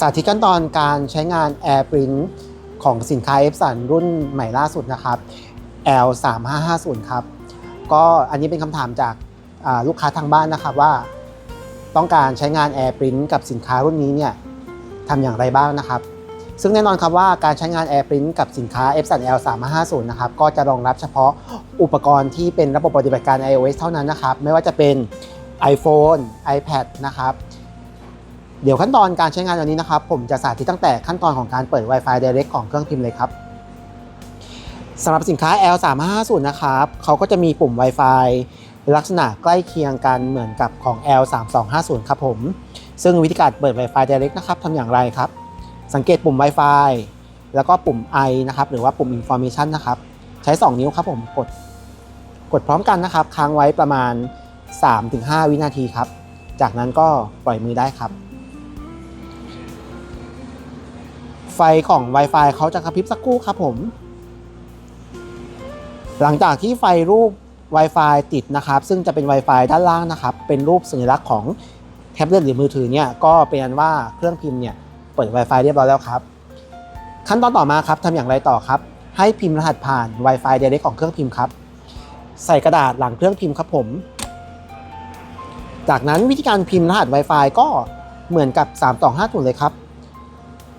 สาธิตขั้นตอนการใช้งาน AirPrint ของสินค้า f อ n รุ่นใหม่ล่าสุดนะครับ L 3 5 5 0ครับ ก็อันนี้เป็นคำถามจากลูกค้าทางบ้านนะครับว่า ต้องการใช้งาน AirPrint กับสินค้ารุ่นนี้เนี่ยทำอย่างไรบ้างนะครับ ซึ่งแน่นอนครับว่าการใช้งาน AirPrint กับสินค้า f อ n L 3 5 5 0นะครับ ก็จะรองรับเฉพาะอุปกรณ์ที่เป็นระบบปฏิบัติการ iOS เท่านั้นนะครับ ไม่ว่าจะเป็น iPhone iPad นะครับ เดี๋ยวขั้นตอนการใช้งานวันนี้นะครับผมจะสาธิตตั้งแต่ขั้นตอนของการเปิด Wi-Fi Direct ของเครื่องพิมพ์เลยครับสำหรับสินค้า L 3 5 0นะครับเขาก็จะมีปุ่ม Wi-Fi ลักษณะใกล้เคียงกันเหมือนกับของ L 3 2 5 0ครับผม ซึ่งวิธีการเปิด Wi-Fi Direct นะครับทำอย่างไรครับ สังเกตปุ่ม Wi-Fi แล้วก็ปุ่ม I นะครับหรือว่าปุ่ม Information นะครับ ใช้ 2 นิ้วครับผมกดกดพร้อมกันนะครับ ค้างไว้ประมาณ 3-5 วินาทีครับ จากนั้นก็ปล่อยมือได้ครับ ฟของ Wi-Fi เขาจะกระพริบสักครู่ครับผม หลังจากที่ไฟรูป Wi-Fi ติดนะครับ ซึ่งจะเป็น Wi-Fi ด้านล่างนะครับ เป็นรูปสัญลักษณ์ของแท็บเล็ตหรือมือถือเนี่ยก็เป็นอันว่าเครื่องพิมพ์เนี่ยเปิด Wi-Fi เรียบร้อยแล้วครับ ขั้นตอนต่อมาครับทำอย่างไรต่อครับ ให้พิมพ์รหัสผ่าน Wi-Fi Direct ของเครื่องพิมพ์ครับ ใส่กระดาษหลังเครื่องพิมพ์ครับผม จากนั้นวิธีการพิมพ์รหัส Wi-Fi ก็เหมือนกับ 3250เลยครับ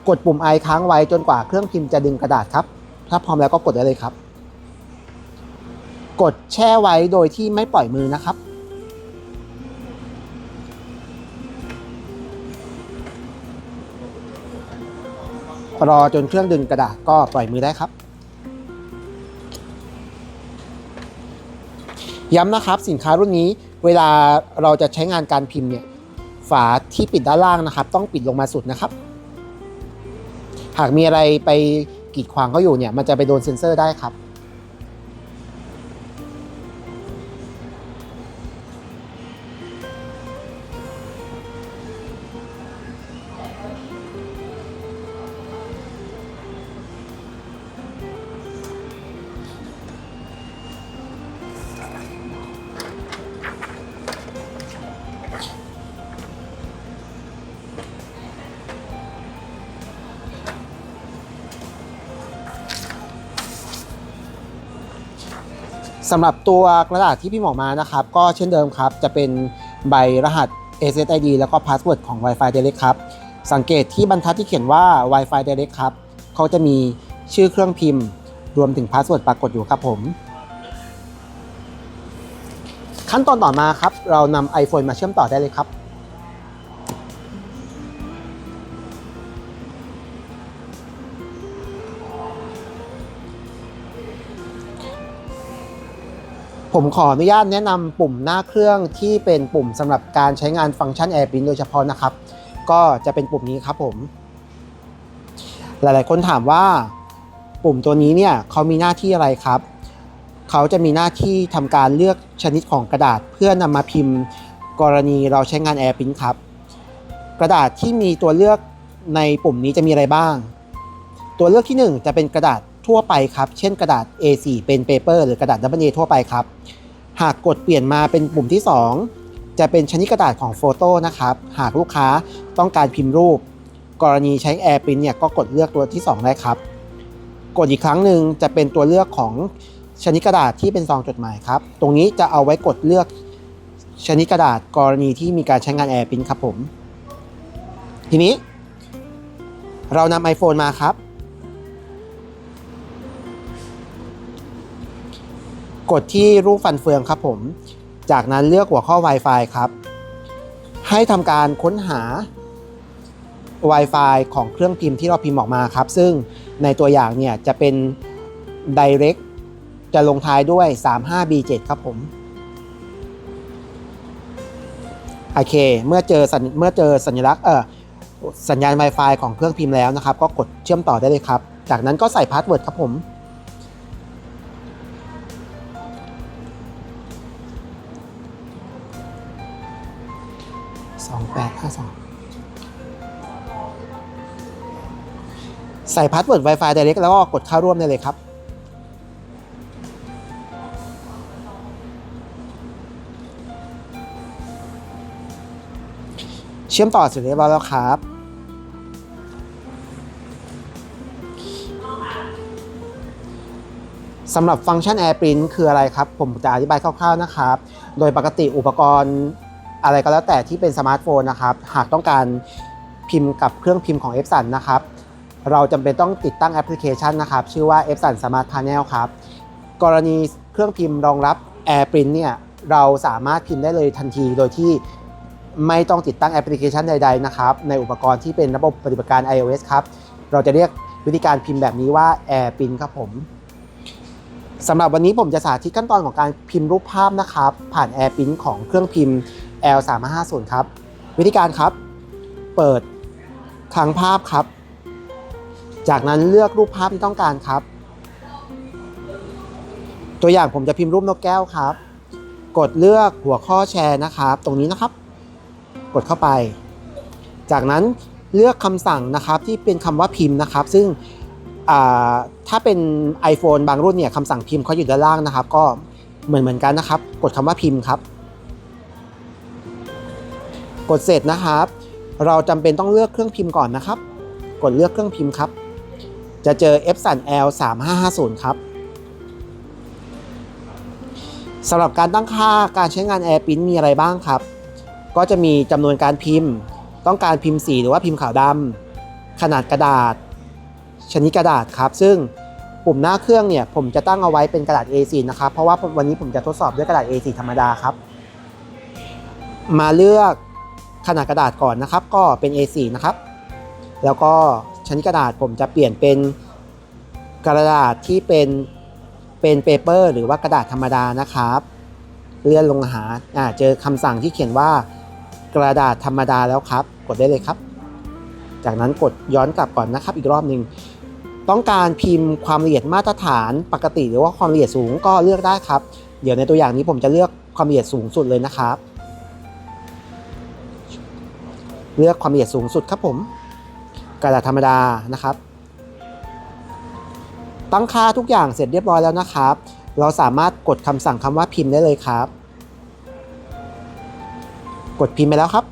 กดปุ่ม I ค้างไว้จนกว่าเครื่องพิมพ์จะดึงกระดาษครับ ถ้าพร้อมแล้วก็กดได้เลยครับ กดแช่ไว้โดยที่ไม่ปล่อยมือนะครับ รอจนเครื่องดึงกระดาษก็ปล่อยมือได้ครับ ย้ำนะครับสินค้ารุ่นนี้เวลาเราจะใช้งานการพิมพ์เนี่ยฝาที่ปิดด้านล่างนะครับ ต้องปิดลงมาสุดนะครับ หากมีอะไรไปกีดขวางเขาอยู่เนี่ยมันจะไปโดนเซ็นเซอร์ได้ครับ สำหรับตัวกระดาษที่พี่หมอมานะครับ ก็เช่นเดิมครับ จะเป็นใบรหัส SSID แล้วก็พาสเวิร์ดของ Wi-Fi Direct ครับ สังเกตที่บรรทัดที่เขียนว่า Wi-Fi Direct ครับเขาจะมีชื่อเครื่องพิมพ์ รวมถึงพาสเวิร์ดปรากฏอยู่ครับผม ขั้นตอนต่อมาครับ เรานำ iPhone มาเชื่อมต่อได้เลยครับ ผมขออนุญาตแนะนำปุ่มหน้าเครื่องที่เป็นปุ่มสำหรับการใช้งานฟังก์ชัน AirPrint โดยเฉพาะนะครับ ก็จะเป็นปุ่มนี้ครับผม หลายๆ คนถามว่า ปุ่มตัวนี้เนี่ยเขามีหน้าที่อะไรครับ เขาจะมีหน้าที่ทำการเลือกชนิดของกระดาษ เพื่อนำมาพิมพ์ กรณีเราใช้งาน AirPrint ครับ กระดาษที่มีตัวเลือกในปุ่มนี้จะมีอะไรบ้าง ตัวเลือกที่ 1 จะเป็นกระดาษ ทั่วไปครับ เช่นกระดาษ A4 เป็น paper หรือกระดาษ AA ทั่วไปครับ หากกดเปลี่ยนมาเป็นปุ่มที่ 2 จะเป็นชนิดกระดาษของโฟโต้นะครับ หากลูกค้าต้องการพิมพ์รูป กรณีใช้ AirPrint เนี่ยก็กดเลือกตัวที่ 2 ได้ครับ กดอีกครั้งหนึ่งจะเป็นตัวเลือกของชนิดกระดาษที่เป็นซองจดหมายครับ ตรงนี้จะเอาไว้กดเลือกชนิดกระดาษกรณีที่มีการใช้งาน AirPrint ครับผม ทีนี้เรานำ iPhone มาครับ กดที่รูปฟันเฟืองครับผม จากนั้นเลือกหัวข้อ Wi-Fi ครับ ให้ทำการค้นหา Wi-Fi ของเครื่องพิมพ์ที่เราพิมพ์ออกมาครับ ซึ่งในตัวอย่างเนี่ยจะเป็น Direct จะลงท้ายด้วย 35B7 ครับผม โอเค เมื่อเจอเมื่อเจอสัญลักษณ์เออสัญญาณ Wi-Fi ของเครื่องพิมพ์แล้วนะครับ ก็กดเชื่อมต่อได้เลยครับ จากนั้นก็ใส่พาสเวิร์ดครับผม ใส่พาสเวิร์ด Wi-Fi Direct แล้วก็กดเข้าร่วมได้เลยครับ เชื่อมต่อเสร็จเรียบร้อยแล้วครับ สำหรับฟังก์ชัน AirPrint คืออะไรครับ ผมจะอธิบายคร่าวๆนะครับ โดยปกติอุปกรณ์อะไรก็แล้วแต่ที่เป็นสมาร์ทโฟนนะครับ หากต้องการพิมพ์กับเครื่องพิมพ์ของ Epson นะครับ เราจำเป็นต้องติดตั้งแอปพลิเคชันนะครับ ชื่อว่า Epson Smart Panel ครับ กรณีเครื่องพิมพ์รองรับ AirPrint เนี่ยเราสามารถพิมพ์ได้เลยทันทีโดยที่ไม่ต้องติดตั้งแอปพลิเคชันใดๆนะครับในอุปกรณ์ที่เป็นระบบปฏิบัติการ iOS ครับ เราจะเรียกวิธีการพิมพ์แบบนี้ว่า AirPrint ครับผมสำหรับวันนี้ผมจะสาธิตขั้นตอนของการพิมพ์รูปภาพนะครับ ผ่าน AirPrint ของเครื่องพิมพ์ L350 ครับ วิธีการครับ เปิดคลังภาพครับ จากนั้นเลือกรูปภาพที่ต้องการครับ ตัวอย่างผมจะพิมพ์รูปนกแก้วครับ กดเลือกหัวข้อแชร์นะครับ ตรงนี้นะครับ กดเข้าไป จากนั้นเลือกคำสั่งนะครับที่เป็นคำว่าพิมพ์นะครับ ซึ่งถ้าเป็น iPhone บางรุ่นเนี่ยคำสั่งพิมพ์เขาอยู่ด้านล่างนะครับ ก็เหมือนเหมือนกันนะครับ กดคำว่าพิมพ์ครับ กดเสร็จนะครับ เราจำเป็นต้องเลือกเครื่องพิมพ์ก่อนนะครับ กดเลือกเครื่องพิมพ์ครับ จะเจอ Epson L 3550 ครับสำหรับการตั้งค่าการใช้งาน AirPrint มีอะไรบ้างครับ ก็จะมีจำนวนการพิมพ์ ต้องการพิมพ์สีหรือว่าพิมพ์ขาวดำขนาดกระดาษ ชนิดกระดาษครับ ซึ่งปุ่มหน้าเครื่องเนี่ยผมจะตั้งเอาไว้เป็นกระดาษ A4 นะครับ เพราะว่าวันนี้ผมจะทดสอบด้วยกระดาษ A4 ธรรมดาครับ มาเลือกขนาดกระดาษก่อนนะครับ ก็เป็น A4 นะครับ แล้วก็ ชนิดกระดาษผมจะเปลี่ยนเป็นกระดาษที่เป็นเป็นเปเปอร์หรือว่ากระดาษธรรมดานะครับ เลื่อนลงหาอ่าเจอคำสั่งที่เขียนว่ากระดาษธรรมดาแล้วครับ กดได้เลยครับ จากนั้นกดย้อนกลับก่อนนะครับ อีกรอบหนึ่งต้องการพิมพ์ความละเอียดมาตรฐานปกติหรือว่าความละเอียดสูงก็เลือกได้ครับ เดี๋ยวในตัวอย่างนี้ผมจะเลือกความละเอียดสูงสุดเลยนะครับ เลือกความละเอียดสูงสุดครับผม กระดาษธรรมดานะครับ ตั้งค่าทุกอย่างเสร็จเรียบร้อยแล้วนะครับ เราสามารถกดคำสั่งคำว่าพิมพ์ได้เลยครับ กดพิมพ์ไปแล้วครับ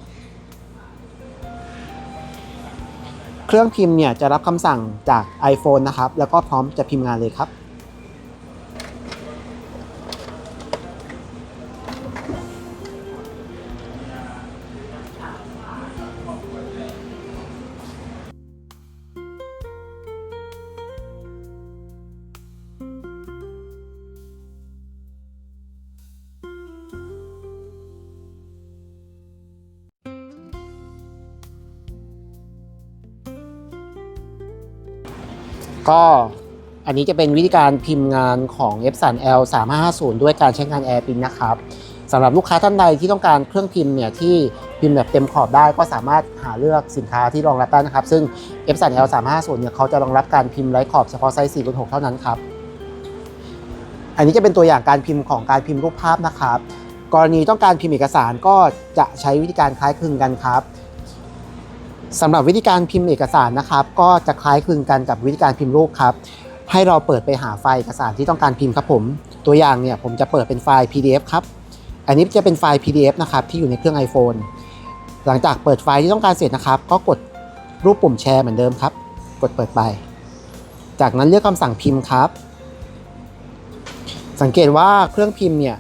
เครื่องพิมพ์เนี่ยจะรับคำสั่งจาก iPhone นะครับ แล้วก็พร้อมจะพิมพ์งานเลยครับ ก็อันนี้จะเป็นวิธีการพิมพ์งานของ Epson L 3 5 5 0ด้วยการใช้งาน AirPrint นะครับสำหรับลูกค้าท่านใดที่ต้องการเครื่องพิมพ์เนี่ยที่พิมพ์แบบเต็มขอบได้ก็สามารถหาเลือกสินค้าที่รองรับได้นะครับ ซึ่ง Epson L 3 5 0เนี่ยเขาจะรองรับการพิมพ์ไร้ขอบเฉพาะไซส์4 6เท่านั้นครับ อันนี้จะเป็นตัวอย่างการพิมพ์ของการพิมพ์รูปภาพนะครับ กรณีต้องการพิมพ์เอกสารก็จะใช้วิธีการคล้ายคลึงกันครับ สำหรับวิธีการพิมพ์เอกสารนะครับ ก็จะคล้ายคลึงกันกับวิธีการพิมพ์รูปครับ ให้เราเปิดไปหาไฟล์เอกสารที่ต้องการพิมพ์ครับผม ตัวอย่างเนี่ยผมจะเปิดเป็นไฟล์ PDF ครับ อันนี้จะเป็นไฟล์ PDF นะครับที่อยู่ในเครื่อง iPhone หลังจากเปิดไฟล์ที่ต้องการเสร็จนะครับ ก็กดรูปปุ่มแชร์เหมือนเดิมครับ กดเปิดไป จากนั้นเลือกคำสั่งพิมพ์ครับ สังเกตว่าเครื่องพิมพ์เนี่ย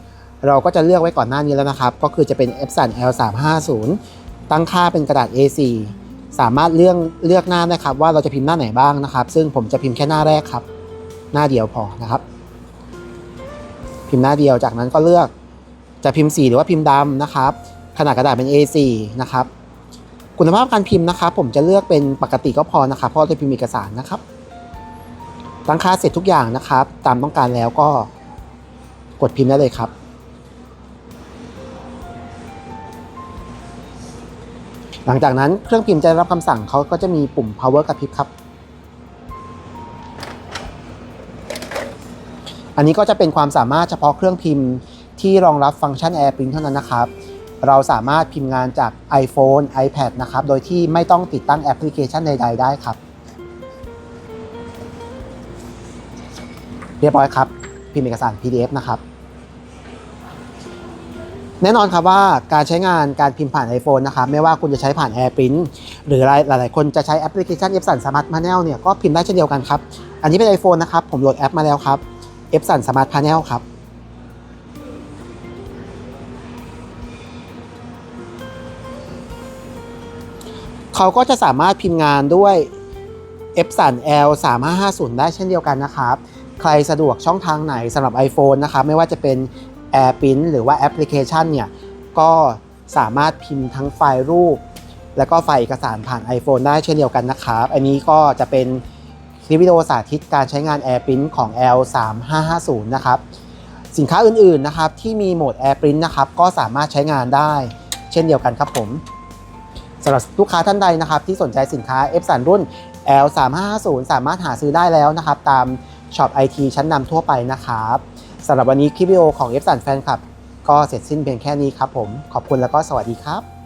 เราก็จะเลือกไว้ก่อนหน้านี้แล้วนะครับ ก็คือจะเป็น Epson L350 ตั้งค่าเป็นกระดาษ A4 สามารถเลือกเลือกหน้านะครับ ว่าเราจะพิมพ์หน้าไหนบ้างนะครับ ซึ่งผมจะพิมพ์แค่หน้าแรกครับ หน้าเดียวพอนะครับ พิมพ์หน้าเดียวจากนั้นก็เลือกจะพิมพ์สีหรือว่าพิมพ์ดำนะครับ ขนาดกระดาษเป็น A4 นะครับ คุณภาพการพิมพ์นะครับ ผมจะเลือกเป็นปกติก็พอนะครับเพราะจะพิมพ์เอกสารนะครับ ตั้งค่าเสร็จทุกอย่างนะครับ ตามต้องการแล้วก็กดพิมพ์ได้เลยครับ หลังจากนั้นเครื่องพิมพ์จะรับคำสั่งเขาก็จะมีปุ่ม power กระพริบครับ อันนี้ก็จะเป็นความสามารถเฉพาะเครื่องพิมพ์ที่รองรับฟังก์ชัน AirPrint เท่านั้นนะครับ เราสามารถพิมพ์งานจาก iPhone iPad นะครับ โดยที่ไม่ต้องติดตั้งแอปพลิเคชันใด ๆ ได้ครับ เรียบร้อยครับ พิมพ์เอกสาร PDF นะครับ แน่นอนครับว่าการใช้งานการพิมพ์ผ่าน iPhone นะครับไม่ว่าคุณจะใช้ผ่าน AirPrint หรือหลาย ๆ คนจะใช้แอปพลิเคชัน Epson Smart Panel เนี่ยก็พิมพ์ได้เช่นเดียวกันครับ อันนี้เป็น iPhone นะครับ ผมโหลดแอปมาแล้วครับ Epson Smart Panel ครับเขาก็จะสามารถพิมพ์งานด้วย Epson L 3 5 5 0ได้เช่นเดียวกันนะครับ ใครสะดวกช่องทางไหนสำหรับ iPhone นะครับไม่ว่าจะเป็น AirPrint หรือว่าแอปพลิเคชันเนี่ยก็สามารถพิมพ์ทั้งไฟล์รูป แล้วก็ไฟล์เอกสารผ่าน iPhone ได้เช่นเดียวกันนะครับ อันนี้ก็จะเป็นคลิปวิดีโอสาธิตการใช้งาน AirPrint ของ L 3 5 5 0 นะครับสินค้าอื่นๆนะครับที่มีโหมด AirPrint นะครับก็สามารถใช้งานได้ เช่นเดียวกันครับผมสำหรับลูกค้าท่านใดนะครับที่สนใจสินค้า Epson รุ่น L 3 5 5 0 สามารถหาซื้อได้แล้วนะครับ ตามช็อป IT ชั้นนำทั่วไปนะครับ สำหรับวันนี้คลิปวิดีโอของเอฟสันแฟนคลับ ก็เสร็จสิ้นเพียงแค่นี้ครับผม ขอบคุณแล้วก็สวัสดีครับ